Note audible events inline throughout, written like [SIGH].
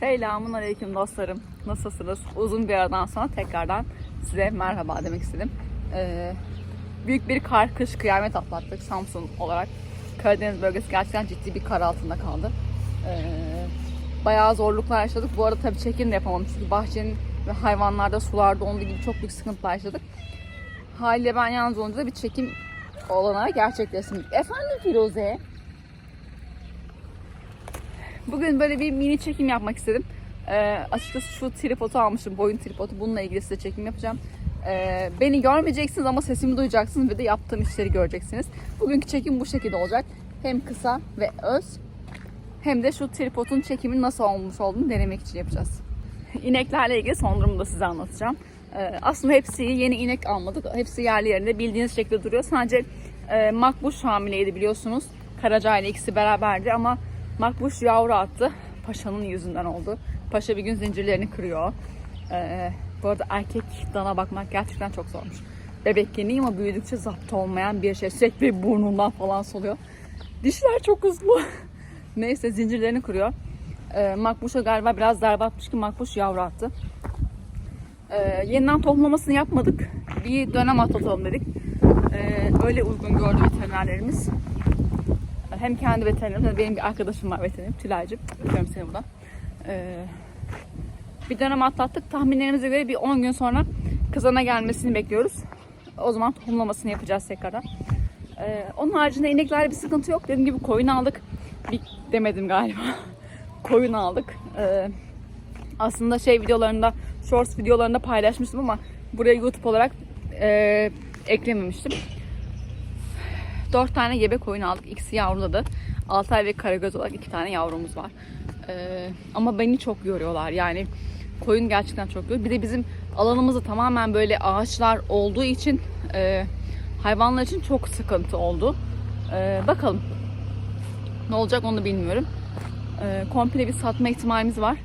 Selamun aleyküm dostlarım. Nasılsınız? Uzun bir aradan sonra tekrardan size merhaba demek istedim. Ee, büyük bir kar, kış, kıyamet atlattık Samsun olarak. Karadeniz bölgesi gerçekten ciddi bir kar altında kaldı. Ee, bayağı zorluklar yaşadık. Bu arada tabii çekim de yapamadım çünkü bahçenin ve hayvanlarda sularda olduğu gibi çok büyük sıkıntılar yaşadık. Haliyle ben yalnız olunca da bir çekim olanağı gerçekleştirdik. Efendim Firuze? Bugün böyle bir mini çekim yapmak istedim. Ee, açıkçası şu tripodu almışım, boyun tripodu. Bununla ilgili size çekim yapacağım. Ee, beni görmeyeceksiniz ama sesimi duyacaksınız ve de yaptığım işleri göreceksiniz. Bugünkü çekim bu şekilde olacak. Hem kısa ve öz hem de şu tripodun çekimin nasıl olmuş olduğunu denemek için yapacağız. [LAUGHS] İneklerle ilgili son durumu da size anlatacağım. Ee, aslında hepsi yeni inek almadık. Hepsi yerli yerinde bildiğiniz şekilde duruyor. Sadece e, Makbuş hamileydi biliyorsunuz. Karaca ile ikisi beraberdi ama Makbuş yavru attı. Paşa'nın yüzünden oldu. Paşa bir gün zincirlerini kırıyor. Ee, bu arada erkek dana bakmak gerçekten çok zormuş. Bebek yeni ama büyüdükçe zapt olmayan bir şey. Sürekli burnundan falan soluyor. Dişler çok hızlı. [LAUGHS] Neyse zincirlerini kırıyor. Ee, Makbuş'a galiba biraz darbe atmış ki Makbuş yavru attı. Ee, yeniden tohumlamasını yapmadık. Bir dönem atlatalım dedik. Ee, öyle uygun gördü veterinerlerimiz. Hem kendi veterinerim hem de benim bir arkadaşım var veterinerim Tülay'cığım. Öpüyorum seni buradan. Ee, bir dönem atlattık. Tahminlerimize göre bir 10 gün sonra kızana gelmesini bekliyoruz. O zaman tohumlamasını yapacağız tekrardan. Ee, onun haricinde ineklerde bir sıkıntı yok. Dediğim gibi koyun aldık. Bir demedim galiba. [LAUGHS] koyun aldık. Ee, aslında şey videolarında, shorts videolarında paylaşmıştım ama buraya YouTube olarak e, eklememiştim. 4 tane gebe koyun aldık. İkisi yavruladı. Altay ve Karagöz olarak iki tane yavrumuz var. Ee, ama beni çok yoruyorlar. Yani koyun gerçekten çok yoruyor. Bir de bizim alanımızda tamamen böyle ağaçlar olduğu için e, hayvanlar için çok sıkıntı oldu. Ee, bakalım. Ne olacak onu bilmiyorum. Ee, komple bir satma ihtimalimiz var.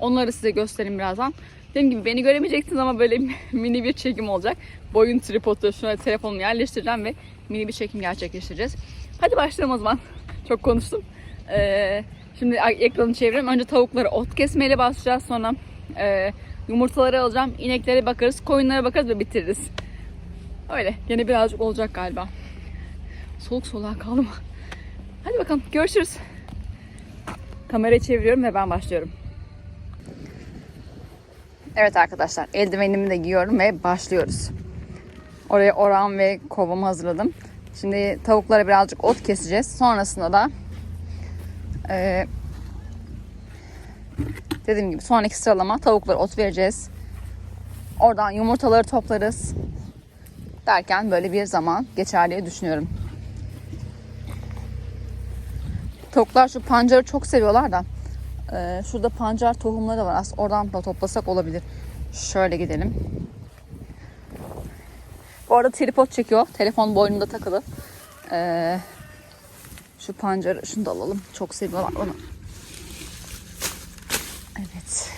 Onları size göstereyim birazdan. Dediğim gibi beni göremeyeceksiniz ama böyle [LAUGHS] mini bir çekim olacak. Boyun tripodu şuna telefonumu yerleştireceğim ve mini bir çekim gerçekleştireceğiz. Hadi başlayalım o zaman. [LAUGHS] Çok konuştum. Ee, şimdi ekranı çeviriyorum. Önce tavukları ot kesmeyle başlayacağız. Sonra e, yumurtaları alacağım. İneklere bakarız. Koyunlara bakarız ve bitiririz. Öyle. Yine birazcık olacak galiba. Soluk soluğa kaldım. Hadi bakalım. Görüşürüz. Kamerayı çeviriyorum ve ben başlıyorum. Evet arkadaşlar eldivenimi de giyiyorum ve başlıyoruz. Oraya oran ve kovamı hazırladım. Şimdi tavuklara birazcık ot keseceğiz. Sonrasında da e, dediğim gibi sonraki sıralama tavuklara ot vereceğiz. Oradan yumurtaları toplarız. Derken böyle bir zaman geçer diye düşünüyorum. Tavuklar şu pancarı çok seviyorlar da ee, şurada pancar tohumları var. Aslında oradan da toplasak olabilir. Şöyle gidelim. Bu arada tripod çekiyor. Telefon boynunda takılı. Ee, şu pancarı şunu da alalım. Çok seviyorlar onu. Evet.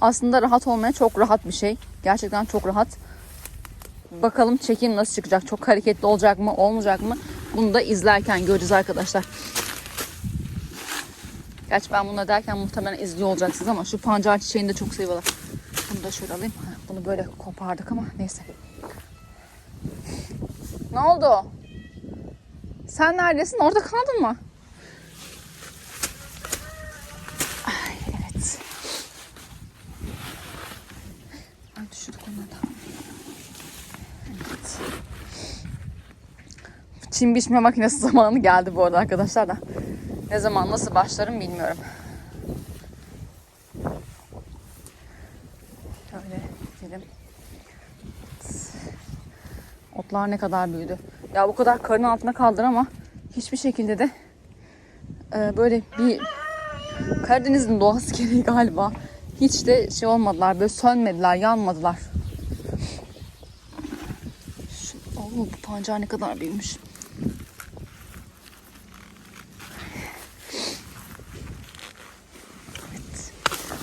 Aslında rahat olmaya çok rahat bir şey. Gerçekten çok rahat. Bakalım çekim nasıl çıkacak? Çok hareketli olacak mı? Olmayacak mı? Bunu da izlerken göreceğiz arkadaşlar. Gerçi ben bunu derken muhtemelen izliyor olacaksınız ama şu pancar çiçeğini de çok seviyorlar. Bunu da şöyle alayım. Bunu böyle kopardık ama neyse. Ne oldu? Sen neredesin? Orada kaldın mı? Ay, evet. Ay düşürdük onları da. Evet. Çim biçme makinesi [LAUGHS] zamanı geldi bu arada arkadaşlar da. Ne zaman nasıl başlarım bilmiyorum. Şöyle gidelim. Otlar ne kadar büyüdü. Ya bu kadar karın altına kaldır ama hiçbir şekilde de e, böyle bir Karadeniz'in doğası gereği [LAUGHS] galiba hiç de şey olmadılar böyle sönmediler yanmadılar. Şu, oo, bu pancar ne kadar büyümüş.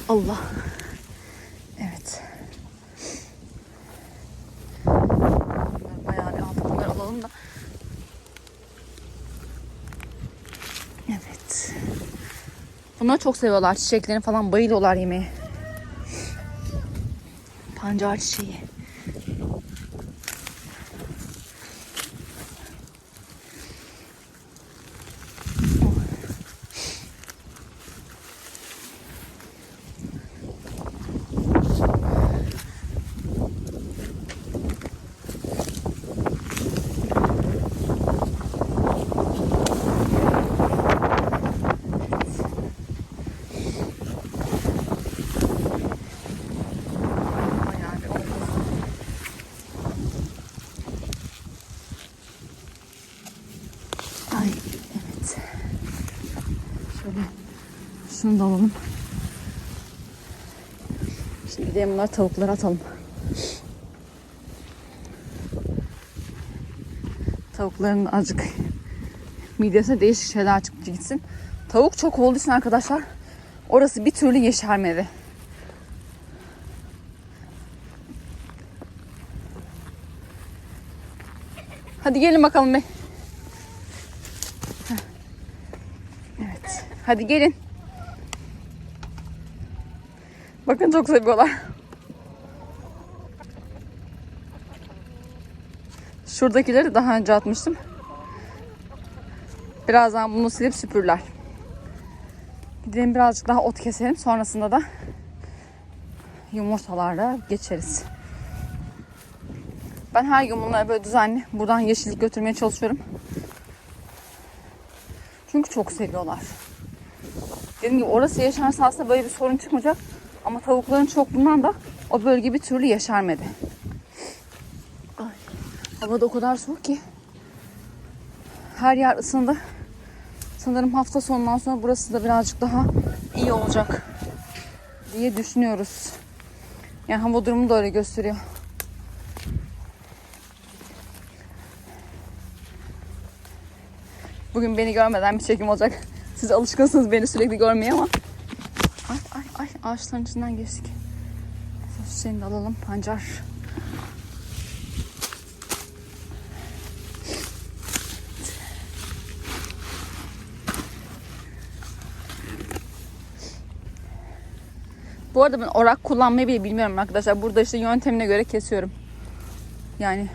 Allah. Evet. Bunları bayağı bir aldık. Alalım da. Evet. Bunları çok seviyorlar. Çiçeklerini falan bayılıyorlar yemeği. Pancar çiçeği. Şunu da. Şimdi gidelim bunları tavuklara atalım. Tavukların azıcık midesine değişik şeyler çıktı gitsin. Tavuk çok olduğu için arkadaşlar orası bir türlü yeşermedi. Hadi gelin bakalım be. Evet. Hadi gelin. Bakın çok seviyorlar. Şuradakileri daha önce atmıştım. Birazdan bunu silip süpürler. Gidelim birazcık daha ot keselim. Sonrasında da yumurtalarla geçeriz. Ben her gün bunları böyle düzenli buradan yeşillik götürmeye çalışıyorum. Çünkü çok seviyorlar. Dediğim gibi orası yaşarsa aslında böyle bir sorun çıkmayacak. Ama tavukların çokluğundan da o bölge bir türlü yeşermedi. Ay, hava da o kadar soğuk ki. Her yer ısındı. Sanırım hafta sonundan sonra burası da birazcık daha iyi olacak diye düşünüyoruz. Yani hava durumu da öyle gösteriyor. Bugün beni görmeden bir çekim olacak. Siz alışkınsınız beni sürekli görmeye ama. Ağaçların içinden geçtik. Seni de alalım pancar. Bu arada ben orak kullanmayı bile bilmiyorum arkadaşlar. Burada işte yöntemine göre kesiyorum. Yani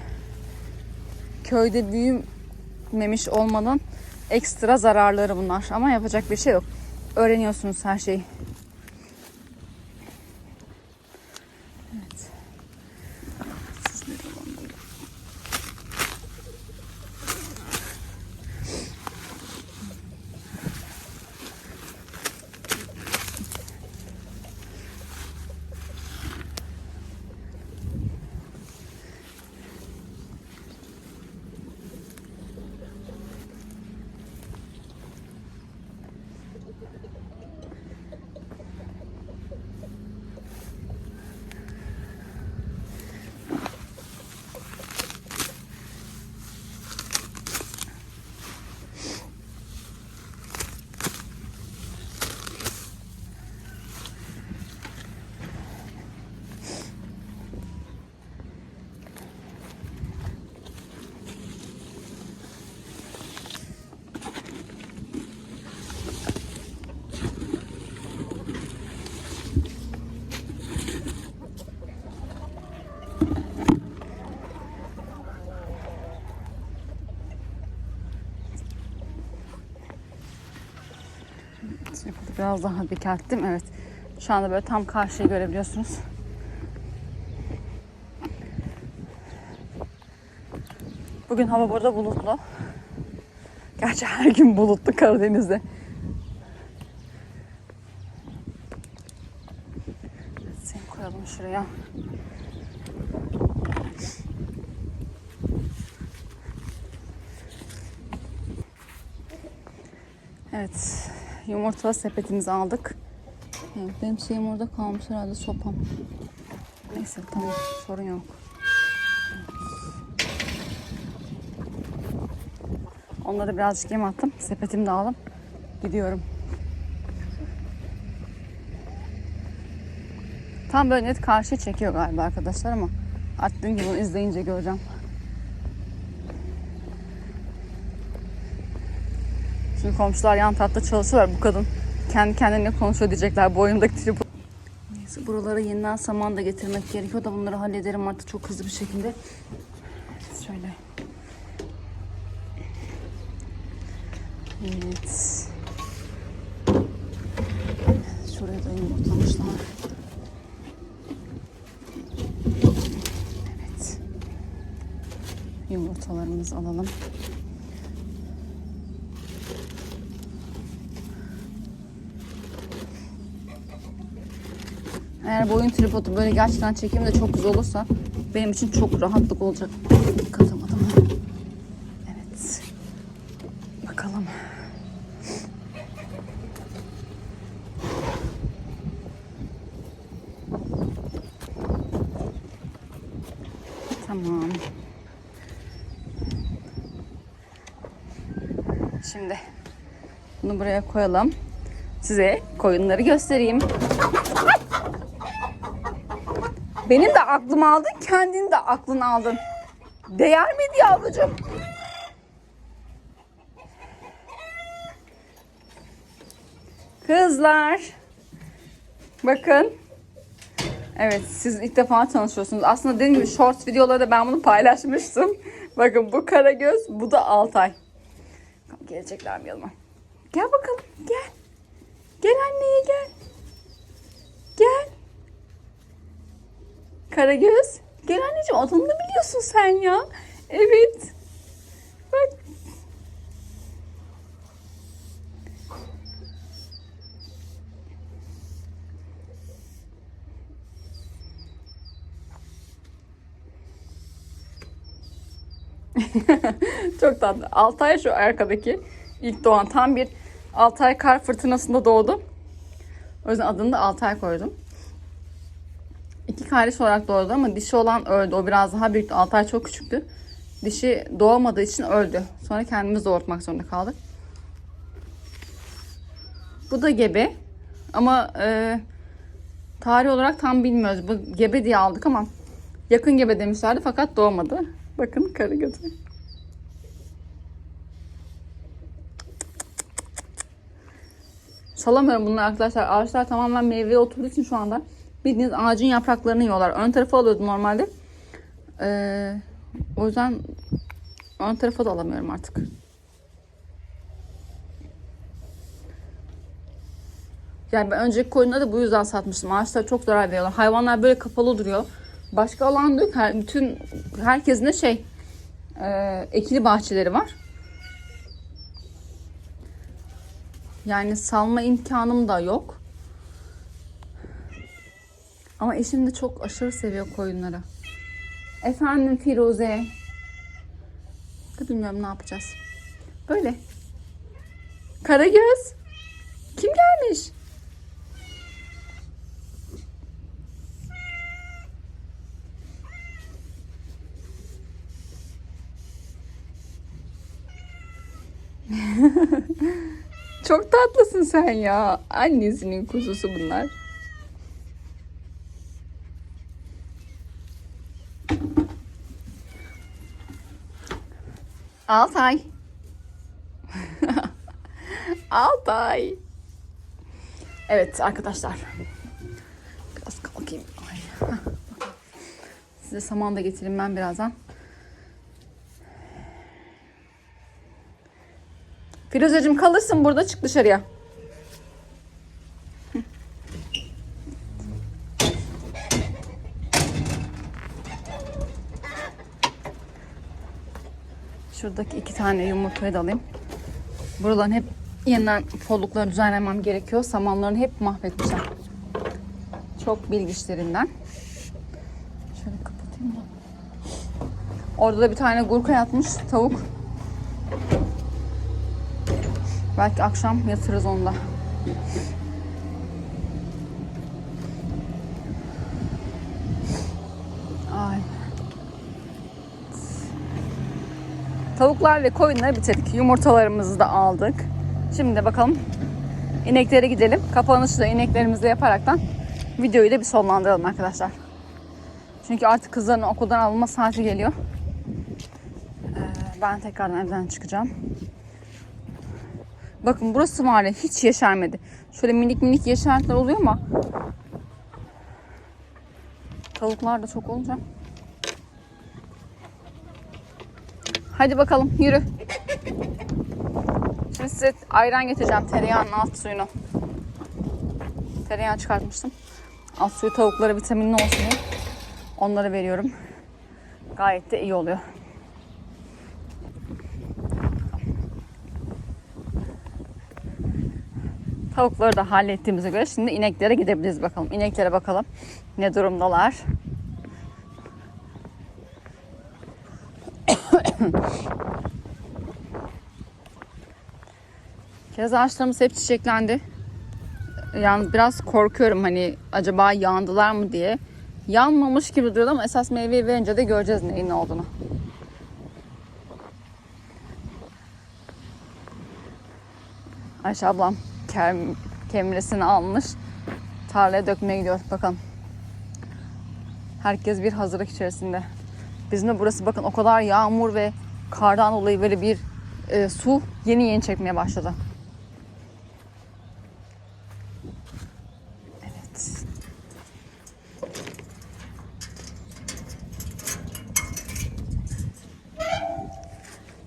köyde büyümemiş olmanın ekstra zararları bunlar. Ama yapacak bir şey yok. Öğreniyorsunuz her şeyi. Biraz daha dikkatlim. Evet. Şu anda böyle tam karşıyı görebiliyorsunuz. Bugün hava burada bulutlu. Gerçi her gün bulutlu Karadeniz'de. Seni koyalım şuraya. Evet. Yumurta sepetimizi aldık. Evet, benim şeyim orada kalmış herhalde sopam. Neyse tamam sorun yok. Onları birazcık yem attım. Sepetimi de aldım. Gidiyorum. Tam böyle net karşı çekiyor galiba arkadaşlar ama gibi onu izleyince göreceğim. Şimdi komşular yan tarafta çalışıyorlar. Bu kadın kendi kendine konuşuyor diyecekler. Boyundaki tripod. Neyse buralara yeniden saman da getirmek gerekiyor da bunları hallederim artık çok hızlı bir şekilde. Şöyle. Evet. Şuraya da yumurtlamışlar. Evet. Yumurtalarımızı alalım. Eğer boyun tripodu böyle gerçekten çekim de çok güzel olursa benim için çok rahatlık olacak. Katamadım. Evet. Bakalım. Tamam. Şimdi bunu buraya koyalım. Size koyunları göstereyim. Benim de aklımı aldın, kendin de aklını aldın. Değer miydi yavrucuğum? Kızlar. Bakın. Evet siz ilk defa tanışıyorsunuz. Aslında dediğim gibi short videolarda ben bunu paylaşmıştım. [LAUGHS] Bakın bu Karagöz, bu da Altay. Gelecekler mi yanıma? Gel bakalım, gel. Gel anneye gel. Gel. Karagöz. Gel anneciğim adını da biliyorsun sen ya. Evet. Bak. [LAUGHS] Çok tatlı. Altay şu arkadaki ilk doğan tam bir Altay kar fırtınasında doğdu. O yüzden adını da Altay koydum. İki kardeş olarak doğdu ama dişi olan öldü. O biraz daha büyüktü. Altay çok küçüktü. Dişi doğamadığı için öldü. Sonra kendimiz doğurtmak zorunda kaldık. Bu da gebe. Ama e, tarih olarak tam bilmiyoruz. Bu gebe diye aldık ama yakın gebe demişlerdi fakat doğmadı. Bakın karı gözü. Salamıyorum bunları arkadaşlar. Ağaçlar tamamen meyveye oturduğu için şu anda bildiğiniz ağacın yapraklarını yiyorlar. Ön tarafa alıyordum normalde. Ee, o yüzden ön tarafa da alamıyorum artık. Yani ben önceki koyunları da bu yüzden satmıştım. Ağaçlar çok zarar veriyorlar. Hayvanlar böyle kapalı duruyor. Başka alan yok. Her, bütün herkesin de şey e, ekili bahçeleri var. Yani salma imkanım da yok. Ama eşim de çok aşırı seviyor koyunları. Efendim Firuze. Da bilmiyorum ne yapacağız. Böyle. Karagöz. Kim gelmiş? [LAUGHS] Çok tatlısın sen ya. Annesinin kuzusu bunlar. Altay. [LAUGHS] Altay. Evet arkadaşlar. Biraz kalkayım. Ay. Size saman da getireyim ben birazdan. Firuzeciğim kalırsın burada çık dışarıya. Şuradaki iki tane yumurtayı da alayım. Buraların hep yeniden follukları düzenlemem gerekiyor. Samanlarını hep mahvetmişler. Çok bilgiçlerinden. Şöyle kapatayım da. Orada da bir tane gurka yatmış tavuk. Belki akşam yatırız onda. Tavuklar ve koyunları bitirdik. Yumurtalarımızı da aldık. Şimdi de bakalım ineklere gidelim. Kapanışı da ineklerimizle yaparaktan videoyu da bir sonlandıralım arkadaşlar. Çünkü artık kızların okuldan alınma saati geliyor. Ee, Ben tekrardan evden çıkacağım. Bakın burası var ya hiç yeşermedi. Şöyle minik minik yeşertler oluyor ama tavuklar da çok olunca. Hadi bakalım yürü. Şimdi size ayran getireceğim tereyağının alt suyunu. Tereyağı çıkartmıştım. Alt suyu tavuklara vitaminli olsun diye onları veriyorum. Gayet de iyi oluyor. Tavukları da hallettiğimize göre şimdi ineklere gidebiliriz bakalım. İneklere bakalım ne durumdalar. Kiraz ağaçlarımız hep çiçeklendi. Yani biraz korkuyorum hani acaba yandılar mı diye. Yanmamış gibi duruyor ama esas meyveyi verince de göreceğiz neyin ne olduğunu. Ayşe ablam kem, kemresini almış. Tarlaya dökmeye gidiyor. Bakalım. Herkes bir hazırlık içerisinde. Bizim de burası bakın o kadar yağmur ve kardan dolayı böyle bir e, su yeni yeni çekmeye başladı.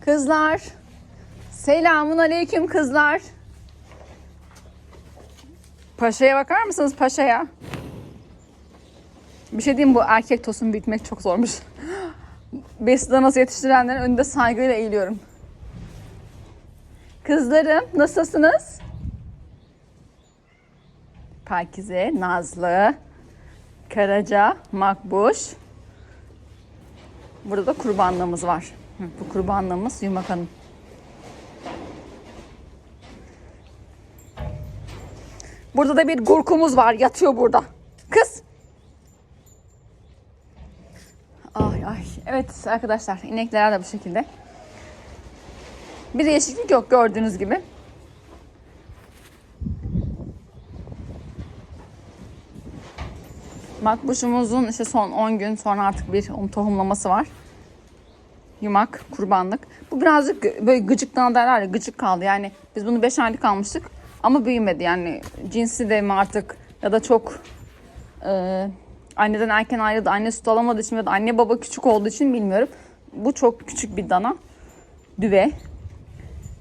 Kızlar. Selamun aleyküm kızlar. Paşa'ya bakar mısınız paşaya? Bir şey diyeyim bu erkek tosun büyütmek çok zormuş. [GASPS] Besle nasıl yetiştirenlerin önünde saygıyla eğiliyorum. Kızlarım nasılsınız? Pakize, Nazlı, Karaca, Makbuş. Burada da kurbanlığımız var. Bu kurbanlığımız Yumak Hanım. Burada da bir gurkumuz var. Yatıyor burada. Kız. Ay ay. Evet arkadaşlar inekler de bu şekilde. Bir değişiklik yok gördüğünüz gibi. Makbuşumuzun işte son 10 gün sonra artık bir tohumlaması var. Yumak, kurbanlık. Bu birazcık böyle gıcıktan derler ya gıcık kaldı. Yani biz bunu 5 aylık almıştık ama büyümedi. Yani cinsi de mi artık ya da çok e, anneden erken ayrıldı. Anne süt alamadığı için ya da anne baba küçük olduğu için bilmiyorum. Bu çok küçük bir dana. Düve.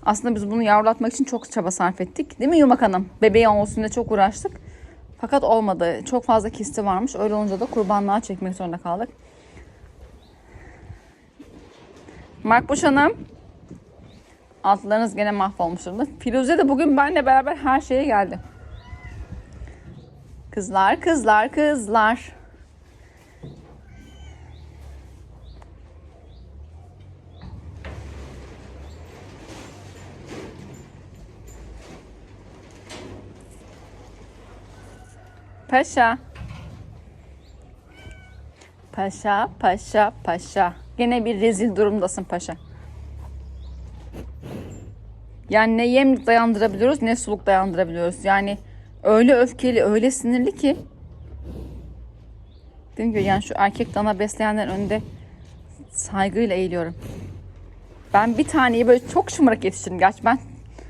Aslında biz bunu yavrulatmak için çok çaba sarf ettik. Değil mi Yumak Hanım? Bebeği olsun diye çok uğraştık. Fakat olmadı. Çok fazla kisti varmış. Öyle olunca da kurbanlığa çekmek zorunda kaldık. Makbuş Hanım. Altlarınız gene mahvolmuş durumda. Firuze de bugün benimle beraber her şeye geldi. Kızlar, kızlar, kızlar. Paşa. Paşa, paşa, paşa. Gene bir rezil durumdasın paşa. Yani ne yem dayandırabiliyoruz ne suluk dayandırabiliyoruz. Yani öyle öfkeli, öyle sinirli ki. Dediğim gibi yani şu erkek dana besleyenlerin önünde saygıyla eğiliyorum. Ben bir taneyi böyle çok şımarık yetiştirdim. Gerçi ben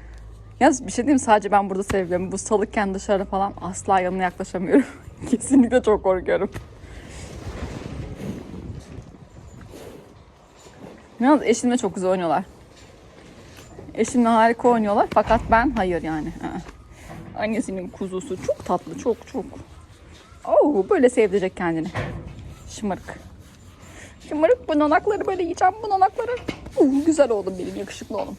[LAUGHS] Yalnız bir şey diyeyim sadece ben burada seviyorum. Bu salıkken dışarı falan asla yanına yaklaşamıyorum. [LAUGHS] Kesinlikle çok korkuyorum. Yalnız eşimle çok güzel oynuyorlar. Eşimle harika oynuyorlar fakat ben hayır yani. Aa. Annesinin kuzusu çok tatlı çok çok. Oo, böyle sevdirecek kendini. Şımarık. Şımarık bu nanakları böyle yiyeceğim bu nanakları. Oo, güzel oğlum benim yakışıklı oğlum.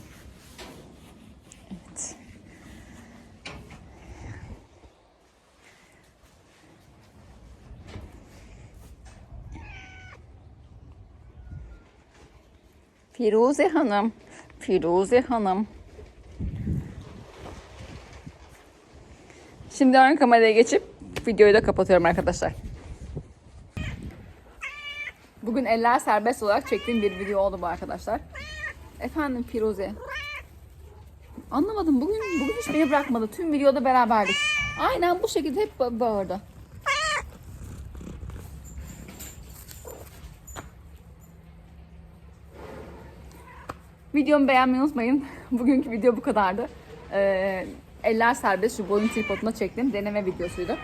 Firuze Hanım. Firuze Hanım. Şimdi ön kameraya geçip videoyu da kapatıyorum arkadaşlar. Bugün eller serbest olarak çektiğim bir video oldu bu arkadaşlar. Efendim Firuze. Anlamadım. Bugün bugün hiç beni bırakmadı. Tüm videoda beraberdik. Aynen bu şekilde hep ba- bağırdı. Videomu beğenmeyi unutmayın. [LAUGHS] Bugünkü video bu kadardı. Ee, eller serbest şu boyun tripoduna çektiğim deneme videosuydu.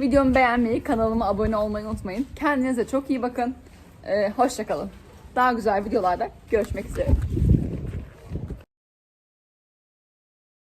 Videomu beğenmeyi, kanalıma abone olmayı unutmayın. Kendinize çok iyi bakın. Ee, hoşça kalın. Daha güzel videolarda görüşmek üzere.